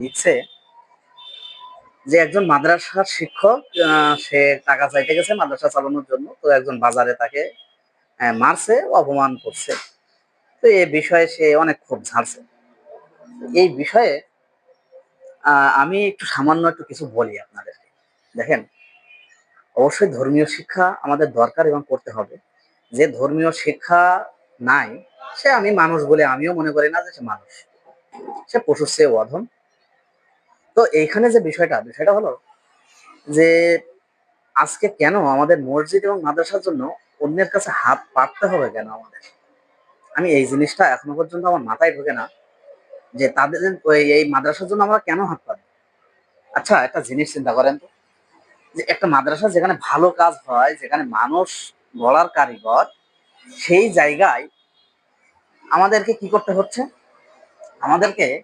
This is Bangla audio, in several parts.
দিচ্ছে যে একজন মাদ্রাসার শিক্ষক সে টাকা চাইতে গেছে মাদ্রাসা চালানোর জন্য, তো একজন বাজারে তাকে মারছে অপমান করছে। তো এই বিষয়ে সে অনেক ক্ষোভ ঝাড়ছে। এই বিষয়ে আমি একটু সামান্য একটু কিছু বলি আপনাদেরকে। দেখেন, অবশ্যই ধর্মীয় শিক্ষা আমাদের দরকার এবং করতে হবে। যে ধর্মীয় শিক্ষা নাই, সে আমি মানুষ বলে আমিও মনে করি না যে সে মানুষ। সে পশুর চেয়ে অধম। তো এইখানে যে বিষয়টা বিষয়টা হলো যে আজকে কেন আমাদের মসজিদ এবং মাদ্রাসার জন্য অন্যের কাছে হাত পাততে হবে কেন আমাদের? আমি এই জিনিসটা এখনও পর্যন্ত আমার মাথায় ঢোকে না যে তাদের এই মাদ্রাসার জন্য আমরা কেন হাত পাতি আচ্ছা একটা জিনিস চিন্তা করেন তো, যে একটা মাদ্রাসা যেখানে ভালো কাজ হয়, যেখানে মানুষ গড়ার কারিগর, সেই জায়গায় আমাদেরকে কি করতে হচ্ছে? আমাদেরকে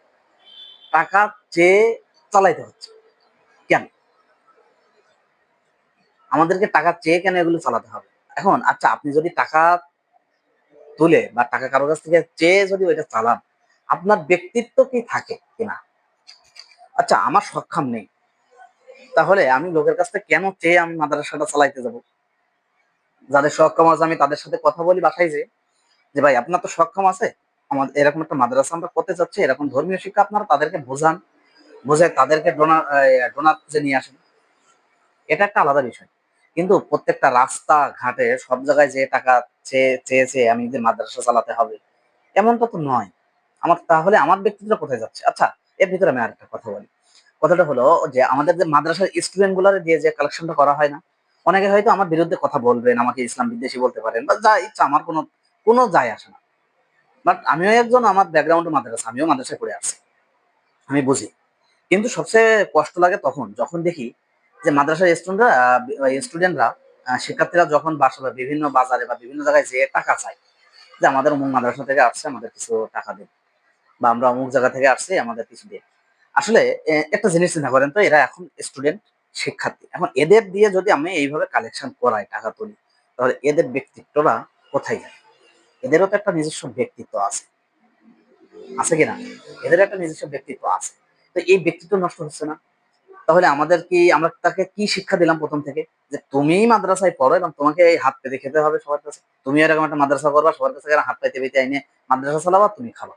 টাকা চেয়ে চালাইতে হচ্ছে। কেন? আমাদেরকে টাকা চেয়ে কেন এগুলো চালাতে হবে? এখন আচ্ছা আপনি যদি টাকা তুলে বা টাকা কারোর কাছ থেকে চেয়ে যদি ওইটা চালান, আপনার ব্যক্তিত্ব কি থাকে কিনা? আচ্ছা আমার সক্ষম নেই। তাহলে আমি লোকের কাছ থেকে কেন চেয়ে আমি মাদ্রাসাটা চালাইতে যাব? যাদের সক্ষম আছে, আমি তাদের সাথে কথা বলি বাসায় যে যে ভাই, আপনার তো সক্ষম আছে। আমাদের এরকম একটা মাদ্রাসা আমরা করতে চাচ্ছি, এরকম ধর্মীয় শিক্ষা আপনারা তাদেরকে বোঝান। বোঝায় তাদেরকে ডোনার ডোনার খুঁজে নিয়ে আসেন। এটা একটা আলাদা বিষয়। কিন্তু প্রত্যেকটা রাস্তা ঘাটে সব জায়গায় যে টাকা চেয়ে, চেয়েছে, আমি যে মাদ্রাসা চালাতে হবে এমনটা তো নয়। আমার তাহলে আমার ব্যক্তিত্ব কোথায় যাচ্ছে? আচ্ছা এর ভিতরে আমি আরেকটা কথা বলি। কথাটা হলো যে, আমাদের যে মাদ্রাসার স্টুডেন্টগুলার দিয়ে যে কালেকশনটা করা হয় না, অনেকে হয়তো আমার বিরুদ্ধে কথা বলবেন, আমাকে ইসলাম বিদ্বেষী বলতে পারেন, বা যা ইচ্ছা, আমার কোনো কোনো যায় আসে না। বাট আমিও একজন আমার ব্যাকগ্রাউন্ড মাদ্রাসা, আমিও মাদ্রাসায় পড়ে আসছি আমি বুঝি। কিন্তু সবচেয়ে কষ্ট লাগে তখন, যখন দেখি যে মাদ্রাসার স্টুডেন্টরা স্টুডেন্টরা শিক্ষার্থীরা যখন বাসা বা বিভিন্ন বাজারে বা বিভিন্ন জায়গায় যে টাকা চায়, যে আমাদের অমুক মাদ্রাসা থেকে আসছে, আমাদের কিছু টাকা দিন বা আমরা অমুক জায়গা থেকে আসছি, আমাদের কিছু দিন। আসলে একটা জিনিস চিন্তা করেন তো, এরা এখন স্টুডেন্ট শিক্ষার্থী। এখন এদের দিয়ে যদি আমি এইভাবে কালেকশন করাই, টাকা তুলি, তাহলে এদের ব্যক্তিত্বরা কোথায় যায়? এদেরও তো একটা নিজস্ব ব্যক্তিত্ব আছে। আছে কিনা? এদের একটা নিজস্ব ব্যক্তিত্ব আছে। তো এই ব্যক্তিত্ব নষ্ট হচ্ছে না। তাহলে আমাদের কি, আমরা তাকে কি শিক্ষা দিলাম প্রথম থেকে? যে তুমি মাদ্রাসায় পড়ো এবং তোমাকে এই হাত পেতে খেতে হবে সবার কাছে। তুমি এরকম একটা মাদ্রাসা করবা, সবার কাছে হাত পেতে পেতে আইনে মাদ্রাসা চালাবা, তুমি খাবা।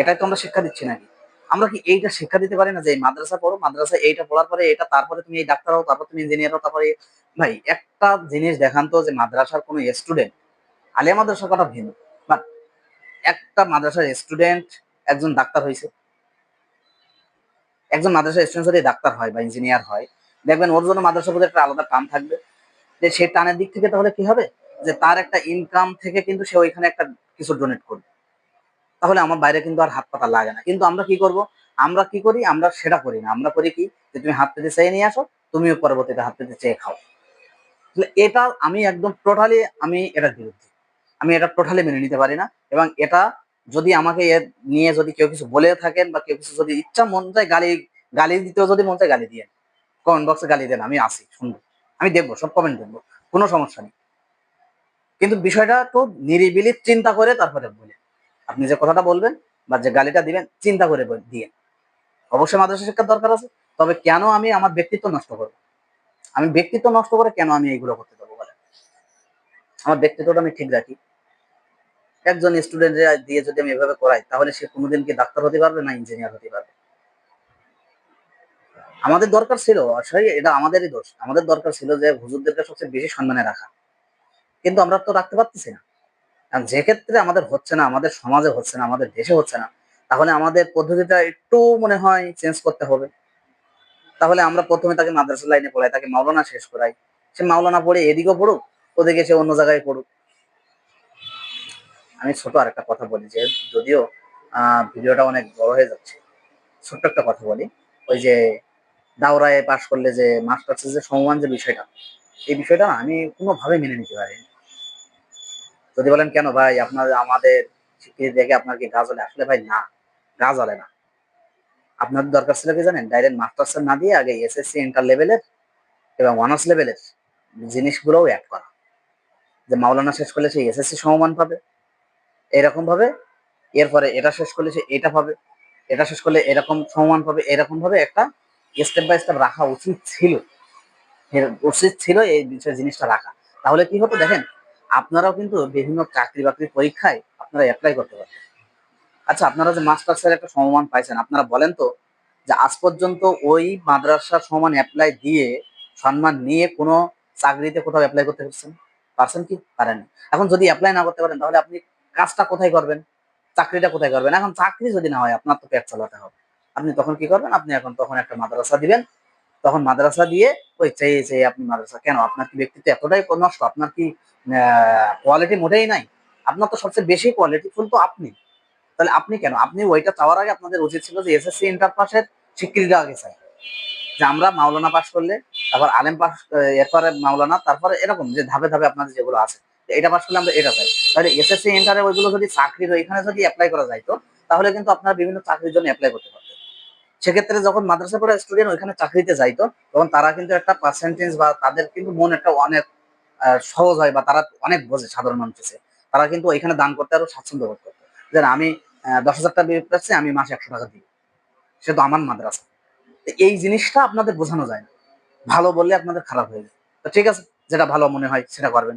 এটাই তো আমরা শিক্ষা দিচ্ছি নাকি? আমরা কি এইটা শিক্ষা দিতে পারি না যে মাদ্রাসা পড়ো, মাদ্রাসা এইটা পড়ার পরে এটা, তারপরে তুমি এই ডাক্তার হও, তারপর তুমি ইঞ্জিনিয়ার হও, তারপরে ভাই, একটা জিনিস দেখান তো যে মাদ্রাসার কোনো স্টুডেন্ট আলিয়া মাদ্রাসা কথা ভিন্ন বাট একটা মাদ্রাসার স্টুডেন্ট একজন ডাক্তার হয়েছে একজন মাদ্রাসা স্টুডেন্ট যদি ডাক্তার হয় বা ইঞ্জিনিয়ার হয়, দেখবেন ওর জন্য মাদ্রাসা প্রতি একটা আলাদা টান থাকবে। যে সে টানের দিক থেকে তাহলে কি হবে? যে তার একটা ইনকাম থেকে কিন্তু সে ওইখানে একটা কিছু ডোনেট করবে। তাহলে আমার বাইরে কিন্তু আর হাত পাতা লাগে না। কিন্তু আমরা কি করব? আমরা কি করি? আমরা সেটা করি না। আমরা করি কি? যে তুমি হাত পেতে চেয়ে নিয়ে আসো, তুমিও পরবর্তীতে হাত পেতে চেয়ে খাও। এটা আমি একদম টোটালি আমি এটার বিরুদ্ধে। আমি এটা টোটালি মেনে নিতে পারি না। এবং এটা যদি আমাকে এর নিয়ে যদি কেউ কিছু বলে থাকেন বা কেউ কিছু যদি ইচ্ছা মন চায় গালি গালি দিতেও যদি মন চায় গালি দিয়ে কমেন্ট বক্সে গালি দেন, আমি আসি, শুনব। আমি দেখব, সব কমেন্ট দেখব, কোনো সমস্যা নেই। কিন্তু বিষয়টা তো নিরিবিলি চিন্তা করে তারপরে বলে। আপনি যে কথাটা বলবেন বা যে গালিটা দিবেন, চিন্তা করে দিয়ে অবশ্যই মাদ্রাসা শিক্ষার দরকার আছে, তবে কেন আমি আমার ব্যক্তিত্ব নষ্ট করব? আমি ব্যক্তিত্ব নষ্ট করে কেন আমি এইগুলো করতে পারব বলে আমার ব্যক্তিত্বটা আমি ঠিক রাখি। একজন স্টুডেন্ট দিয়ে যদি আমি এভাবে করাই, তাহলে সে কোনোদিন কি ডাক্তার হতে পারবে না ইঞ্জিনিয়ার হতে পারবে? আমাদের দরকার ছিল আসলে এটা আমাদেরই দোষ। আমাদের দরকার ছিল যে হুজুরদেরকে সবচেয়ে বেশি সম্মানে রাখা। কিন্তু আমরা তো রাখতে পারতেছি না। কারণ যে ক্ষেত্রে আমাদের হচ্ছে না, আমাদের সমাজে হচ্ছে না, আমাদের দেশে হচ্ছে না, তাহলে আমাদের পদ্ধতিটা একটু মনে হয় চেঞ্জ করতে হবে। তাহলে আমরা প্রথমে তাকে মাদ্রাসা লাইনে পড়াই, তাকে মাওলানা শেষ করাই। সে মাওলানা পড়ে এদিকেও পড়ুক, ওদিকে সে অন্য জায়গায় পড়ুক। আমি ছোট আরেকটা কথা বলি, যে যদিও ভিডিওটা অনেক বড় হয়ে যাচ্ছে, ছোট্ট একটা কথা বলি, ওই যে দাওরায় পাশ করলে যে মাস্টার্সের যে সমমান যে বিষয়টা, এই বিষয়টা আমি কোনোভাবে মেনে নিতে পারি। যদি বলেন, কেন ভাই, আপনার, আমাদের স্বীকৃতি দেখে আপনার কি গাছ হলে? আসলে ভাই, না, গাছ হলে না। আপনাদের দরকার ছিল কি জানেন? ডাইরেক্ট মাস্টার্স না দিয়ে আগে এসএসসি ইন্টার লেভেলের এবং অনার্স লেভেলের জিনিসগুলোও অ্যাড করা। যে মাওলানা শেষ করলে সেই এসএসসি সমমান পাবে। এরকম ভাবে, এরপরে এটা শেষ করলে সে এটা পাবে এটা শেষ করলে এরকম সমান পাবে এরকম ভাবে একটা স্টেপ বাই স্টেপ রাখা উচিত ছিল। উচিত ছিল এই বিষয়, জিনিসটা রাখা। তাহলে কি হতো দেখেন, আপনারাও কিন্তু বিভিন্ন চাকরি বাকরি পরীক্ষায় আপনারা অ্যাপ্লাই করতে পারতেন। আচ্ছা আপনারা যে মাস্টার্সের একটা সমমান পাইছেন, আপনারা বলেন তো যে আজ পর্যন্ত ওই মাদ্রাসার সমান অ্যাপ্লাই দিয়ে সম্মান নিয়ে কোনো চাকরিতে কোথাও অ্যাপ্লাই করতে পারছেন? পারছেন কি? পারেন এখন যদি অ্যাপ্লাই না করতে পারেন, তাহলে আপনি কাজটা কোথায় করবেন? চাকরিটা কোথায় করবেন? এখন চাকরি যদি না হয়, আপনার তো পেট চালাতে হবে। আপনি তখন কি করবেন? আপনি এখন তখন একটা মাদ্রাসা দিবেন। তখন মাদ্রাসা দিয়ে ওই চেয়ে চেয়ে আপনি মাদ্রাসা, কেন? আপনার কি ব্যক্তিত্ব এতটাই নষ্ট? আপনার কি কোয়ালিটি মোটেই নাই? আপনার তো সবচেয়ে বেশি কোয়ালিটি ফুল তো আপনি। তাহলে আপনি কেন? আপনি ওইটা চাওয়ার আগে আপনাদের উচিত ছিল যে এসএসসি ইন্টার পাসের স্বীকৃতি আগে চাই যে আমরা মাওলানা পাস করলে, তারপর আলেম পাস এরপরে মাওলানা, তারপরে এরকম যে ধাপে ধাপে আপনাদের যেগুলো আছে। এটা পাস করলে আমরা এটা চাই তাহলে এসএসসি ইন্টারে ওইগুলো যদি চাকরির ওইখানে যদি অ্যাপ্লাই করা যাইতো তাহলে কিন্তু আপনারা বিভিন্ন চাকরির জন্য অ্যাপ্লাই করতে পারতেন সেক্ষেত্রে যখন মাদ্রাসা পড়া স্টুডেন্ট ওইখানে চাকরিতে যাইতো তখন তারা কিন্তু একটা পার্সেন্টেজ বা তাদের কিন্তু মন একটা অনেক সহজ হয় বা তারা অনেক বোঝে সাধারণ মানুষ। তারা কিন্তু ওইখানে দান করতে আরও স্বাচ্ছন্দ্য বোধ করতো যে আমি দশ হাজার টাকা বিয়ে করছি, আমি মাসে একশো টাকা দিই। সে তো আমার মাদ্রাসা। তো এই জিনিসটা আপনাদের বোঝানো যায় না। ভালো বললে আপনাদের খারাপ হয়ে যায়। তো ঠিক আছে, যেটা ভালো মনে হয় সেটা করবেন।